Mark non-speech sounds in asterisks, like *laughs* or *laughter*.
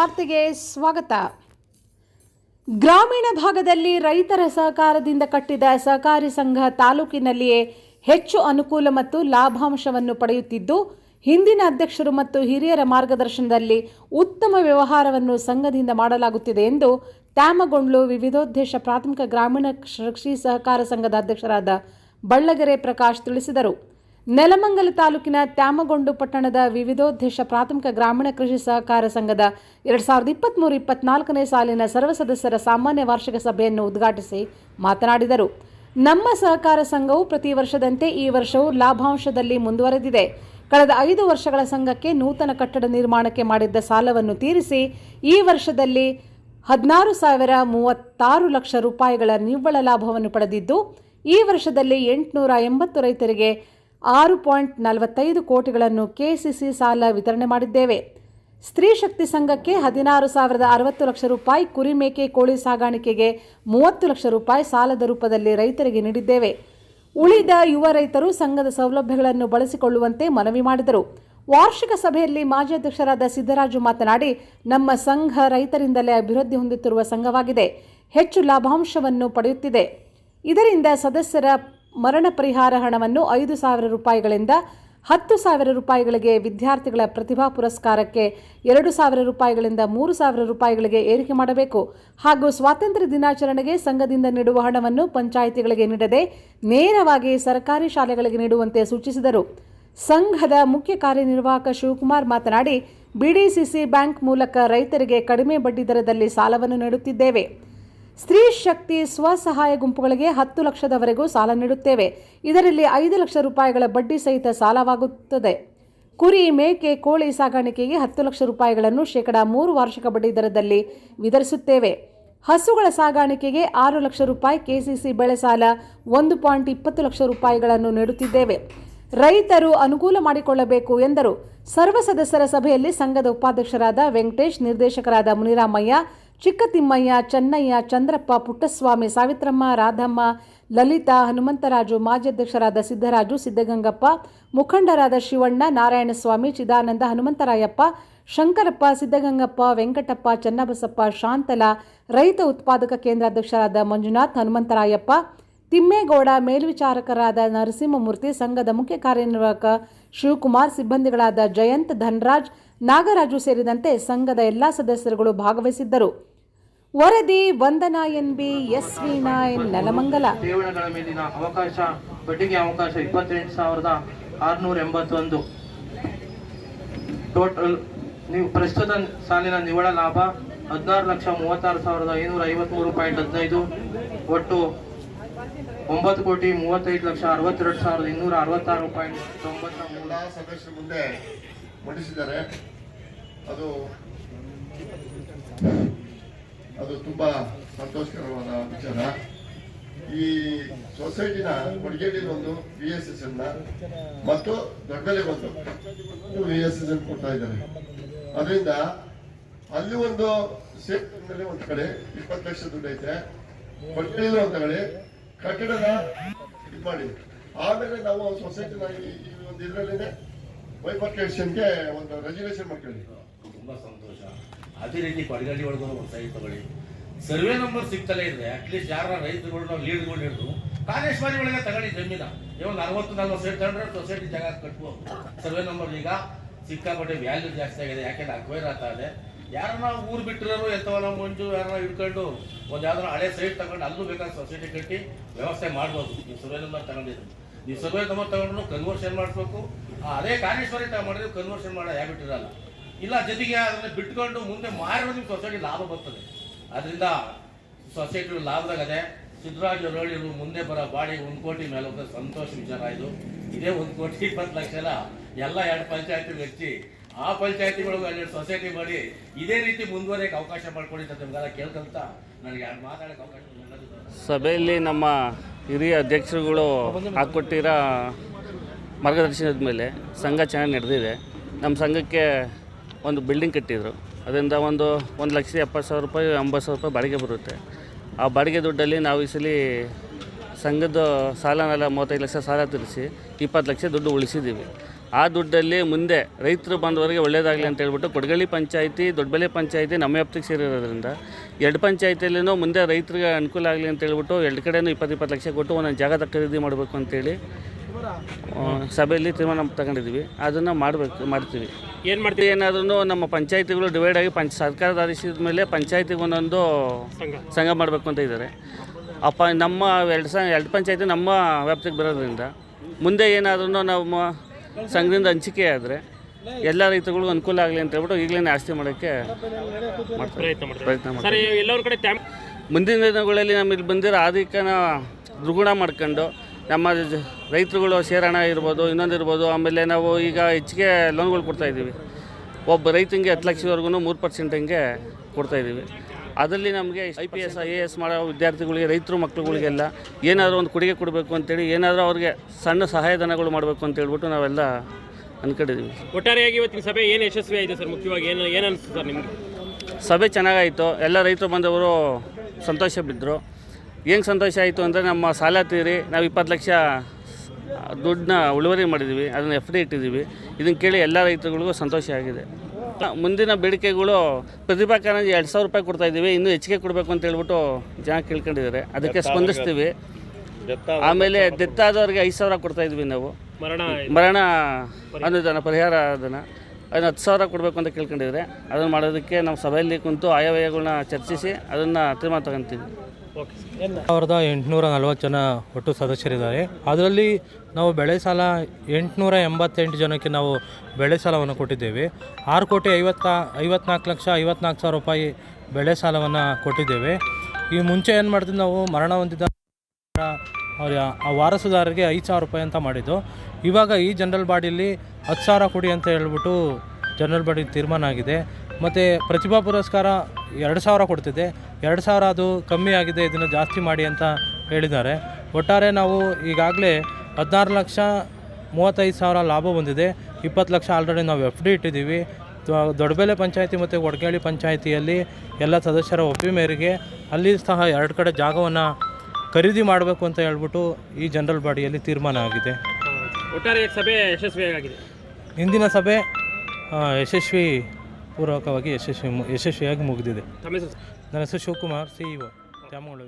ವಾರ್ತೆಗೆ ಸ್ವಾಗತ. ಗ್ರಾಮೀಣ ಭಾಗದಲ್ಲಿ ರೈತರ ಸಹಕಾರದಿಂದ ಕಟ್ಟಿದ ಸಹಕಾರಿ ಸಂಘ ತಾಲೂಕಿನಲ್ಲಿಯೇ ಹೆಚ್ಚು ಅನುಕೂಲ ಮತ್ತು ಲಾಭಾಂಶವನ್ನು ಪಡೆಯುತ್ತಿದ್ದು, ಹಿಂದಿನ ಅಧ್ಯಕ್ಷರು ಮತ್ತು ಹಿರಿಯರ ಮಾರ್ಗದರ್ಶನದಲ್ಲಿ ಉತ್ತಮ ವ್ಯವಹಾರವನ್ನು ಸಂಘದಿಂದ ಮಾಡಲಾಗುತ್ತಿದೆ ಎಂದು ತ್ಯಾಮಗೊಂಡ್ಲು ವಿವಿಧೋದ್ದೇಶ ಪ್ರಾಥಮಿಕ ಗ್ರಾಮೀಣ ಕೃಷಿ ಸಹಕಾರ ಸಂಘದ ಅಧ್ಯಕ್ಷರಾದ ಬಳ್ಳಗೆರೆ ಪ್ರಕಾಶ್ ತಿಳಿಸಿದರು. ನೆಲಮಂಗಲ ತಾಲೂಕಿನ ತ್ಯಾಮಗೊಂಡು ಪಟ್ಟಣದ ವಿವಿಧೋದ್ದೇಶ ಪ್ರಾಥಮಿಕ ಗ್ರಾಮೀಣ ಕೃಷಿ ಸಹಕಾರ ಸಂಘದ ಎರಡು ಸಾವಿರದ ಇಪ್ಪತ್ತ್ಮೂರು ಇಪ್ಪತ್ನಾಲ್ಕನೇ ಸಾಲಿನ ಸರ್ವ ಸದಸ್ಯರ ಸಾಮಾನ್ಯ ವಾರ್ಷಿಕ ಸಭೆಯನ್ನು ಉದ್ಘಾಟಿಸಿ ಮಾತನಾಡಿದರು. ನಮ್ಮ ಸಹಕಾರ ಸಂಘವು ಪ್ರತಿ ವರ್ಷದಂತೆ ಈ ವರ್ಷವೂ ಲಾಭಾಂಶದಲ್ಲಿ ಮುಂದುವರೆದಿದೆ. ಕಳೆದ ಐದು ವರ್ಷಗಳ ಸಂಘಕ್ಕೆ ನೂತನ ಕಟ್ಟಡ ನಿರ್ಮಾಣಕ್ಕೆ ಮಾಡಿದ್ದ ಸಾಲವನ್ನು ತೀರಿಸಿ ಈ ವರ್ಷದಲ್ಲಿ ಹದಿನಾರು ಸಾವಿರ ಮೂವತ್ತಾರು ಲಕ್ಷ ರೂಪಾಯಿಗಳ ನಿವ್ವಳ ಲಾಭವನ್ನು ಪಡೆದಿದ್ದು, ಈ ವರ್ಷದಲ್ಲಿ ಎಂಟುನೂರ ಎಂಬತ್ತು ರೈತರಿಗೆ ಆರು ಪಾಯಿಂಟ್ ನಲವತ್ತೈದು ಕೋಟಿಗಳನ್ನು ಕೆಸಿಸಿ ಸಾಲ ವಿತರಣೆ ಮಾಡಿದ್ದೇವೆ. ಸ್ತ್ರೀ ಶಕ್ತಿ ಸಂಘಕ್ಕೆ ಹದಿನಾರು ಸಾವಿರದ ಅರವತ್ತು ಲಕ್ಷ ರೂಪಾಯಿ ಕುರಿ ಮೇಕೆ ಕೋಳಿ ಸಾಗಾಣಿಕೆಗೆ ಮೂವತ್ತು ಲಕ್ಷ ರೂಪಾಯಿ ಸಾಲದ ರೂಪದಲ್ಲಿ ರೈತರಿಗೆ ನೀಡಿದ್ದೇವೆ. ಉಳಿದ ಯುವ ರೈತರು ಸಂಘದ ಸೌಲಭ್ಯಗಳನ್ನು ಬಳಸಿಕೊಳ್ಳುವಂತೆ ಮನವಿ ಮಾಡಿದರು. ವಾರ್ಷಿಕ ಸಭೆಯಲ್ಲಿ ಮಾಜಿ ಅಧ್ಯಕ್ಷರಾದ ಸಿದ್ದರಾಜು ಮಾತನಾಡಿ, ನಮ್ಮ ಸಂಘ ರೈತರಿಂದಲೇ ಅಭಿವೃದ್ಧಿ ಹೊಂದುತ್ತಿರುವ ಸಂಘವಾಗಿದೆ. ಹೆಚ್ಚು ಲಾಭಾಂಶವನ್ನು ಪಡೆಯುತ್ತಿದೆ. ಇದರಿಂದ ಸದಸ್ಯರ ಮರಣ ಪರಿಹಾರ ಹಣವನ್ನು ಐದು ಸಾವಿರ ರೂಪಾಯಿಗಳಿಂದ ಹತ್ತು ಸಾವಿರ ರೂಪಾಯಿಗಳಿಗೆ ವಿದ್ಯಾರ್ಥಿಗಳ ಪ್ರತಿಭಾ ಪುರಸ್ಕಾರಕ್ಕೆ ಎರಡು ಸಾವಿರ ರೂಪಾಯಿಗಳಿಂದ ಮೂರು ಸಾವಿರ ರೂಪಾಯಿಗಳಿಗೆ ಏರಿಕೆ ಮಾಡಬೇಕು. ಹಾಗೂ ಸ್ವಾತಂತ್ರ್ಯ ದಿನಾಚರಣೆಗೆ ಸಂಘದಿಂದ ನೀಡುವ ಹಣವನ್ನು ಪಂಚಾಯಿತಿಗಳಿಗೆ ನೀಡದೆ ನೇರವಾಗಿ ಸರ್ಕಾರಿ ಶಾಲೆಗಳಿಗೆ ನೀಡುವಂತೆ ಸೂಚಿಸಿದರು. ಸಂಘದ ಮುಖ್ಯ ಕಾರ್ಯನಿರ್ವಾಹಕ ಶಿವಕುಮಾರ್ ಮಾತನಾಡಿ, ಬಿಡಿಸಿಸಿ ಬ್ಯಾಂಕ್ ಮೂಲಕ ರೈತರಿಗೆ ಕಡಿಮೆ ಬಡ್ಡಿ ದರದಲ್ಲಿ ಸಾಲವನ್ನು ನೀಡುತ್ತಿದ್ದೇವೆ. ಸ್ತ್ರೀ ಶಕ್ತಿ ಸ್ವಸಹಾಯ ಗುಂಪುಗಳಿಗೆ ಹತ್ತು ಲಕ್ಷದವರೆಗೂ ಸಾಲ ನೀಡುತ್ತೇವೆ. ಇದರಲ್ಲಿ ಐದು ಲಕ್ಷ ರೂಪಾಯಿಗಳ ಬಡ್ಡಿ ಸಹಿತ ಸಾಲವಾಗುತ್ತದೆ. ಕುರಿ, ಮೇಕೆ, ಕೋಳಿ ಸಾಗಾಣಿಕೆಗೆ ಹತ್ತು ಲಕ್ಷ ರೂಪಾಯಿಗಳನ್ನು ಶೇಕಡ ಮೂರು ವಾರ್ಷಿಕ ಬಡ್ಡಿ ದರದಲ್ಲಿ ವಿತರಿಸುತ್ತೇವೆ. ಹಸುಗಳ ಸಾಗಾಣಿಕೆಗೆ ಆರು ಲಕ್ಷ ರೂಪಾಯಿ ಕೆಸಿಸಿ ಬೆಳೆ ಸಾಲ ಒಂದು ಪಾಯಿಂಟ್ ಇಪ್ಪತ್ತು ಲಕ್ಷ ರೂಪಾಯಿಗಳನ್ನು ನೀಡುತ್ತಿದ್ದೇವೆ. ರೈತರು ಅನುಕೂಲ ಮಾಡಿಕೊಳ್ಳಬೇಕು ಎಂದರು. ಸರ್ವ ಸದಸ್ಯರ ಸಭೆಯಲ್ಲಿ ಸಂಘದ ಉಪಾಧ್ಯಕ್ಷರಾದ ವೆಂಕಟೇಶ್, ನಿರ್ದೇಶಕರಾದ ಮುನಿರಾಮಯ್ಯ ಚಿಕ್ಕತಿಮ್ಮಯ್ಯ, ಚೆನ್ನಯ್ಯ, ಚಂದ್ರಪ್ಪ, ಪುಟ್ಟಸ್ವಾಮಿ, ಸಾವಿತ್ರಮ್ಮ, ರಾಧಮ್ಮ, ಲಲಿತಾ, ಹನುಮಂತರಾಜು, ಮಾಜಿ ಅಧ್ಯಕ್ಷರಾದ ಸಿದ್ದರಾಜು, ಸಿದ್ದಗಂಗಪ್ಪ, ಮುಖಂಡರಾದ ಶಿವಣ್ಣ, ನಾರಾಯಣಸ್ವಾಮಿ, ಚಿದಾನಂದ, ಹನುಮಂತರಾಯಪ್ಪ, ಶಂಕರಪ್ಪ, ಸಿದ್ದಗಂಗಪ್ಪ, ವೆಂಕಟಪ್ಪ, ಚನ್ನಬಸಪ್ಪ, ಶಾಂತಲ, ರೈತ ಉತ್ಪಾದಕ ಕೇಂದ್ರಾಧ್ಯಕ್ಷರಾದ ಮಂಜುನಾಥ್, ಹನುಮಂತರಾಯಪ್ಪ, ತಿಮ್ಮೇಗೌಡ, ಮೇಲ್ವಿಚಾರಕರಾದ ನರಸಿಂಹಮೂರ್ತಿ, ಸಂಘದ ಮುಖ್ಯ ಕಾರ್ಯನಿರ್ವಾಹಕ ಶಿವಕುಮಾರ್, ಸಿಬ್ಬಂದಿಗಳಾದ ಜಯಂತ್ ಧನ್ರಾಜ್, ನಾಗರಾಜು ಸೇರಿದಂತೆ ಸಂಘದ ಎಲ್ಲಾ ಸದಸ್ಯರುಗಳು ಭಾಗವಹಿಸಿದ್ದರು. ವರದಿ Vandana NB S V Nayan Nelamangala. ಠೇವಣಿಗಳ ಮೇಲಿನ ಅವಕಾಶ ಬಡ್ಡಿಗೆ ಅವಕಾಶ ಇಪ್ಪತ್ತೆಂಟು ಸಾವಿರದ ಆರುನೂರ ಎಂಬತ್ತೊಂದು. ಟೋಟಲ್ ನೀವು ಪ್ರಸ್ತುತ ಸಾಲಿನ ನಿವ್ವಳ ಲಾಭ ಹದಿನಾರು ಲಕ್ಷ ಮೂವತ್ತಾರು ಸಾವಿರದ ಐನೂರ ಐವತ್ಮೂರು ಪಾಯಿಂಟ್ ಹದಿನೈದು. ಒಟ್ಟು ಒಂಬತ್ತು ಕೋಟಿ ಮೂವತ್ತೈದು ಲಕ್ಷ ಅರವತ್ತೆರಡು ಸಾವಿರದ ಇನ್ನೂರ ಅರವತ್ತಾರು ಪಾಯಿಂಟ್ ತೊಂಬತ್ತ ಮೂರು ಸದಸ್ಯರ ಮುಂದೆ ಮಂಡಿಸಿದ್ದಾರೆ ಅದು ಅದು ತುಂಬ ಸಂತೋಷಕರವಾದ ವಿಚಾರ. ಈ ಸೊಸೈಟಿನ ಕೊಡಗೇರಿ ಒಂದು ವಿ ಎಸ್ ಎಸ್ ಎಲ್ನ ಮತ್ತು ದೊಡ್ಡಲೆ ಒಂದು ವಿ ಎಸ್ ಎಸ್ ಎಲ್ ಕೊಡ್ತಾ ಇದ್ದಾರೆ. ಅದರಿಂದ ಅಲ್ಲಿ ಒಂದು ಸೇಫ್ ಮೇಲೆ ಒಂದು ಕಡೆ ಇಪ್ಪತ್ತು ಲಕ್ಷ ದುಡ್ಡು ಐತೆ. ಕೊಟ್ಟಿಲ್ಲ ಒಂದು ಕಡೆ ಕಟ್ಟಡನ ಇದು ಮಾಡಿ. ಆಮೇಲೆ ನಾವು ಸೊಸೈಟಿನ ಈ ಒಂದು ಇದರಲ್ಲಿ ಬೈಫರ್ಕೇಶನ್ಗೆ ಒಂದು ರೆಜುಲೇಷನ್ ಮಾಡ್ಕೊಳ್ಳಿ. ತುಂಬಾ ಸಂತೋಷ. ಅದೇ ರೀತಿ ಪಡಗಾಡಿ ಒಳಗೂ ಒಂದು ಸೈಟ್ ತಗೊಳ್ಳಿ. ಸರ್ವೆ ನಂಬರ್ ಸಿಗ್ತಲೇ ಇದ್ರೆ ಅಟ್ಲೀಸ್ಟ್ ಯಾರ ರೈತರುಗಳು ನಾವು ಲೀಡ್ಗಳು ಹಿಡಿದು ಕಾಲೇಶ್ವರಿ ಒಳಗೆ ತಗೊಳ್ಳಿ ಜಮೀನ. ಇವಾಗ ಅರವತ್ತು ನಲ್ವತ್ತು ಸೈಟ್ ತಗೊಂಡ್ರೆ ಸೊಸೈಟಿ ಜಾಗ ಕಟ್ಬೋದು. ಸರ್ವೆ ನಂಬರ್ ಈಗ ಸಿಕ್ಕಾಪಟ್ಟೆ ವ್ಯಾಲ್ಯೂ ಜಾಸ್ತಿ ಆಗಿದೆ. ಯಾಕೆಂದ್ರೆ ಅಕ್ವೈರ್ ಆಗ್ತಾ ಇದೆ. ಯಾರನ್ನ ಊರು ಬಿಟ್ಟಿರೋರು ಎಂತವನ ಮಂಜು ಯಾರನ್ನ ಇಟ್ಕೊಂಡು ಒಂದು ಯಾವ್ದಾರ ಹಳೆ ಸೈಟ್ ತಗೊಂಡು ಅಲ್ಲೂ ಬೇಕಾದ್ರೆ ಸೊಸೈಟಿ ಕಟ್ಟಿ ವ್ಯವಸ್ಥೆ ಮಾಡ್ಬೋದು. ನೀವು ಸರ್ವೆ ನಂಬರ್ ತಗೊಂಡಿದ್ರು. ನೀವು ಸರ್ವೆ ನಂಬರ್ ತಗೊಂಡ್ರು ಕನ್ವರ್ಷನ್ ಮಾಡಿಸ್ಬೇಕು. ಅದೇ ಕಾಲೇಶ್ವರಿ ತಗೊಂಡಿದ್ರೆ ಕನ್ವರ್ಷನ್ ಮಾಡೋ ಹ್ಯಾಬಿಟ್ ಇರಲ್ಲ. ಇಲ್ಲ ಜೊತೆಗೆ ಅದನ್ನ ಬಿಟ್ಕೊಂಡು ಮುಂದೆ ಮಾರಿದ್ರೆ ನಿಮ್ಗೆ ಸೊಸೈಟಿ ಲಾಭ ಬರ್ತದೆ. ಅದರಿಂದ ಸೊಸೈಟಿ ಲಾಭದಾಗದೆ ಸಿದ್ದರಾಜ್ ಅವರು ಮುಂದೆ ಬರೋ ಬಾಡಿ ಒಂದು ಕೋಟಿ ಮೇಲೆ ಹೋದ್ರೆ ಸಂತೋಷ ವಿಚಾರ ಇದು. ಇದೇ ಒಂದು ಕೋಟಿ *laughs* ಇಪ್ಪತ್ತು ಲಕ್ಷ ಎಲ್ಲ ಎಲ್ಲ ಎರಡು ಪಂಚಾಯತಿ ಹಚ್ಚಿ ಆ ಪಂಚಾಯತಿಗಳಿಗೂ ಎರಡು ಸೊಸೈಟಿ ಮಾಡಿ ಇದೇ ರೀತಿ ಮುಂದುವರಿಯಕ್ಕೆ ಅವಕಾಶ ನಿಮ್ಗೆಲ್ಲ ಕೇಳ್ಕೊಂತ ನನಗೆ ಎರಡು ಮಾತಾಡೋಕೆ ಅವಕಾಶ ಸಭೆಯಲ್ಲಿ ನಮ್ಮ ಹಿರಿಯ ಅಧ್ಯಕ್ಷರುಗಳು ಹಾಕ್ಕೊಟ್ಟಿರೋ ಮಾರ್ಗದರ್ಶನದ ಮೇಲೆ ಸಂಘ ಚೆನ್ನಾಗಿ ನಡೆದಿದೆ. ನಮ್ಮ ಸಂಘಕ್ಕೆ ಒಂದು ಬಿಲ್ಡಿಂಗ್ ಕಟ್ಟಿದ್ರು. ಅದರಿಂದ ಒಂದು ಒಂದು ಲಕ್ಷ ಎಪ್ಪತ್ತು ಸಾವಿರ ರೂಪಾಯಿ, ಎಂಬತ್ತು ಸಾವಿರ ರೂಪಾಯಿ ಬಾಡಿಗೆ ಬರುತ್ತೆ. ಆ ಬಾಡಿಗೆ ದುಡ್ಡಲ್ಲಿ ನಾವು ಈ ಸಲ ಸಂಘದ ಸಾಲನೆಲ್ಲ ಮೂವತ್ತೈದು ಲಕ್ಷ ಸಾಲ ತೀರಿಸಿ ಇಪ್ಪತ್ತು ಲಕ್ಷ ದುಡ್ಡು ಉಳಿಸಿದ್ದೀವಿ. ಆ ದುಡ್ಡಲ್ಲಿ ಮುಂದೆ ರೈತರು ಬಂದವರಿಗೆ ಒಳ್ಳೆಯದಾಗಲಿ ಅಂತ ಹೇಳ್ಬಿಟ್ಟು ಕೊಡಗಳ್ಳಿ ಪಂಚಾಯಿತಿ ದೊಡ್ಡಬೆಲೆ ಪಂಚಾಯಿತಿ ನಮ್ಮ ವ್ಯಾಪ್ತಿಗೆ ಸೇರಿರೋದ್ರಿಂದ ಎರಡು ಪಂಚಾಯಿತಿಯಲ್ಲಿನೂ ಮುಂದೆ ರೈತರಿಗೆ ಅನುಕೂಲ ಆಗಲಿ ಅಂತ ಹೇಳ್ಬಿಟ್ಟು ಎರಡು ಕಡೆಯೂ ಇಪ್ಪತ್ತು ಇಪ್ಪತ್ತು ಲಕ್ಷ ಕೊಟ್ಟು ಒಂದೊಂದು ಜಾಗ ಖರೀದಿ ಮಾಡಬೇಕು ಅಂತೇಳಿ ಸಭೆಯಲ್ಲಿ ತೀರ್ಮಾನ ತಗೊಂಡಿದ್ದೀವಿ. ಅದನ್ನು ಮಾಡಬೇಕು, ಮಾಡ್ತೀವಿ. ಏನು ಮಾಡ್ತೀವಿ ಏನಾದ್ರೂ ನಮ್ಮ ಪಂಚಾಯತಿಗಳು ಡಿವೈಡ್ ಆಗಿ ಪಂಚ ಸರ್ಕಾರದ ಆದೇಶದ ಮೇಲೆ ಪಂಚಾಯತಿಗೆ ಒಂದೊಂದು ಸಂಘ. ಮಾಡಬೇಕು ಅಂತ ಇದ್ದಾರೆ ಅಪ್ಪ ನಮ್ಮ ಎರಡು ಸಂಘ ಎರಡು ಪಂಚಾಯತಿ ನಮ್ಮ ವ್ಯಾಪ್ತಿಗೆ ಬರೋದ್ರಿಂದ ಮುಂದೆ ಏನಾದ್ರೂ ನಮ್ಮ ಸಂಘದಿಂದ ಹಂಚಿಕೆ ಆದರೆ ಎಲ್ಲ ರೈತರಿಗೂ ಅನುಕೂಲ ಆಗಲಿ ಅಂತ ಹೇಳ್ಬಿಟ್ಟು ಈಗಲೇ ಆಸ್ತಿ ಮಾಡೋಕ್ಕೆ ಪ್ರಯತ್ನ ಮಾಡ್ತಾರೆ. ಮುಂದಿನ ದಿನಗಳಲ್ಲಿ ನಮಗೆ ಇಲ್ಲಿ ಬಂದಿರೋ ಆದಿಕನ ದುರ್ಗುಣ ಮಾಡ್ಕೊಂಡು ನಮ್ಮ ಜ- ರೈತರುಗಳು ಶೇರಣ ಇರ್ಬೋದು ಇನ್ನೊಂದು ಇರ್ಬೋದು ಆಮೇಲೆ ನಾವು ಈಗ ಹೆಚ್ಚಿಗೆ ಲೋನ್ಗಳು ಕೊಡ್ತಾಯಿದ್ದೀವಿ ಒಬ್ಬ ರೈತಂಗೆ ಹತ್ತು ಲಕ್ಷದವರೆಗೂ ಮೂರು ಪರ್ಸೆಂಟ್ ಹಂಗೆ ಕೊಡ್ತಾಯಿದ್ದೀವಿ ಅದರಲ್ಲಿ ನಮಗೆ I P S I A S ಮಾಡೋ ವಿದ್ಯಾರ್ಥಿಗಳಿಗೆ ರೈತರು ಮಕ್ಕಳುಗಳಿಗೆಲ್ಲ ಏನಾದರೂ ಒಂದು ಕೊಡುಗೆ ಕೊಡಬೇಕು ಅಂತೇಳಿ ಏನಾದರೂ ಅವ್ರಿಗೆ ಸಣ್ಣ ಸಹಾಯಧನಗಳು ಮಾಡಬೇಕು ಅಂತ ಹೇಳ್ಬಿಟ್ಟು ನಾವೆಲ್ಲ ಅಂದ್ಕೊಂಡಿದ್ದೀವಿ ಒಟ್ಟಾರೆಯಾಗಿ ಇವತ್ತಿನ ಸಭೆ ಏನು ಯಶಸ್ವಿ ಆಯಿತು ಸರ್? ಮುಖ್ಯವಾಗಿ ಏನು ಏನು ಅನಿಸ್ತು ಸರ್ ನಿಮಗೆ? ಸಭೆ ಚೆನ್ನಾಗಾಯಿತು. ಎಲ್ಲ ರೈತರು ಬಂದವರು ಸಂತೋಷ ಬಿದ್ದರು ಹೆಂಗೆ ಸಂತೋಷ ಆಯಿತು ಅಂದರೆ ನಮ್ಮ ಸಾಲ ತೀರಿ ನಾವು ಇಪ್ಪತ್ತು ಲಕ್ಷ ದುಡ್ಡನ್ನ ಉಳುವರಿ ಮಾಡಿದ್ದೀವಿ ಅದನ್ನು ಎಫ್ ಡಿ ಇಟ್ಟಿದ್ದೀವಿ ಇದನ್ನು ಕೇಳಿ ಎಲ್ಲ ರೈತರುಗಳಿಗೂ ಸಂತೋಷ ಆಗಿದೆ. ಮುಂದಿನ ಬೇಡಿಕೆಗಳು ಪ್ರತಿಭಾ ಕಾರಂಜಿ ಎರಡು ಸಾವಿರ ರೂಪಾಯಿ ಕೊಡ್ತಾ ಇದ್ದೀವಿ ಇನ್ನೂ ಹೆಚ್ಚಿಗೆ ಕೊಡಬೇಕು ಅಂತ ಹೇಳ್ಬಿಟ್ಟು ಜನ ಕೇಳ್ಕೊಂಡಿದ್ದಾರೆ. ಅದಕ್ಕೆ ಸ್ಪಂದಿಸ್ತೀವಿ. ಆಮೇಲೆ ದೆತ್ತಾದವ್ರಿಗೆ ಐದು ಸಾವಿರ ಕೊಡ್ತಾ ಇದ್ವಿ ನಾವು. ಮರಣ ಮರಣ ಅನುದಾನ ಪರಿಹಾರ ಅದನ್ನು. ಅದನ್ನು ಹತ್ತು ಸಾವಿರ ಕೊಡಬೇಕು ಅಂತ ಕೇಳ್ಕೊಂಡಿದ್ರೆ ಅದನ್ನು ಮಾಡೋದಕ್ಕೆ ನಮ್ಮ ಸಭೆಯಲ್ಲಿ ಕುಂತು ಆಯವ್ಯಯಗಳನ್ನ ಚರ್ಚಿಸಿ ಅದನ್ನು ತೀರ್ಮಾನ ತಗೊಂತೀವಿ. ಸಾವಿರದ ಎಂಟುನೂರ ನಲವತ್ತು ಜನ ಒಟ್ಟು ಸದಸ್ಯರಿದ್ದಾರೆ. ಅದರಲ್ಲಿ ನಾವು ಬೆಳೆ ಸಾಲ ಎಂಟುನೂರ ಎಂಬತ್ತೆಂಟು ಜನಕ್ಕೆ ನಾವು ಬೆಳೆ ಸಾಲವನ್ನು ಕೊಟ್ಟಿದ್ದೇವೆ. ಆರು ಕೋಟಿ ಐವತ್ತ, ಐವತ್ನಾಲ್ಕು ಲಕ್ಷ ಐವತ್ನಾಲ್ಕು ಸಾವಿರ ರೂಪಾಯಿ ಬೆಳೆ ಸಾಲವನ್ನು ಕೊಟ್ಟಿದ್ದೇವೆ. ಈ ಮುಂಚೆ ಏನು ಮಾಡ್ತೀವಿ ನಾವು, ಮರಣ ಹೊಂದಿದ ಅವ್ರ, ಆ ವಾರಸುದಾರರಿಗೆ ಐದು ಸಾವಿರ ರೂಪಾಯಿ ಅಂತ ಮಾಡಿದ್ದು. ಇವಾಗ ಈ ಜನರಲ್ ಬಾಡಿಯಲ್ಲಿ ಹತ್ತು ಸಾವಿರ ಕೊಡಿ ಅಂತ ಹೇಳ್ಬಿಟ್ಟು ಜನರಲ್ ಬಾಡಿ ತೀರ್ಮಾನ ಆಗಿದೆ. ಮತ್ತು ಪ್ರತಿಭಾ ಪುರಸ್ಕಾರ ಎರಡು ಸಾವಿರ ಕೊಡ್ತಿದೆ. ಎರಡು ಸಾವಿರ ಅದು ಕಮ್ಮಿ ಆಗಿದೆ ಇದನ್ನು ಜಾಸ್ತಿ ಮಾಡಿ ಅಂತ ಹೇಳಿದ್ದಾರೆ. ಒಟ್ಟಾರೆ ನಾವು ಈಗಾಗಲೇ ಹದಿನಾರು ಲಕ್ಷ ಮೂವತ್ತೈದು ಸಾವಿರ ಲಾಭ ಬಂದಿದೆ. ಇಪ್ಪತ್ತು ಲಕ್ಷ ಆಲ್ರೆಡಿ ನಾವು ಎಫ್ ಡಿ ಇಟ್ಟಿದ್ದೀವಿ. ದೊಡ್ಡಬೆಲೆ ಪಂಚಾಯತಿ ಮತ್ತು ಒಡಗೇಳಿ ಪಂಚಾಯತಿಯಲ್ಲಿ ಎಲ್ಲ ಸದಸ್ಯರ ಒಪ್ಪಿಗೆ ಮೇರೆಗೆ ಅಲ್ಲಿ ಸಹ ಎರಡು ಕಡೆ ಜಾಗವನ್ನು ಖರೀದಿ ಮಾಡಬೇಕು ಅಂತ ಹೇಳ್ಬಿಟ್ಟು ಈ ಜನರಲ್ ಬಾಡಿಯಲ್ಲಿ ತೀರ್ಮಾನ ಆಗಿದೆ. ಒಟ್ಟಾರೆ ಸಭೆ ಯಶಸ್ವಿಯಾಗಿದೆ. ಇಂದಿನ ಸಭೆ ಯಶಸ್ವಿ ಪೂರ್ವಕವಾಗಿ ಯಶಸ್ವಿ ಯಶಸ್ವಿಯಾಗಿ ಮುಗಿದಿದೆ. ನನ್ನ ಹೆಸರು Shivakumar C E O Thyamangala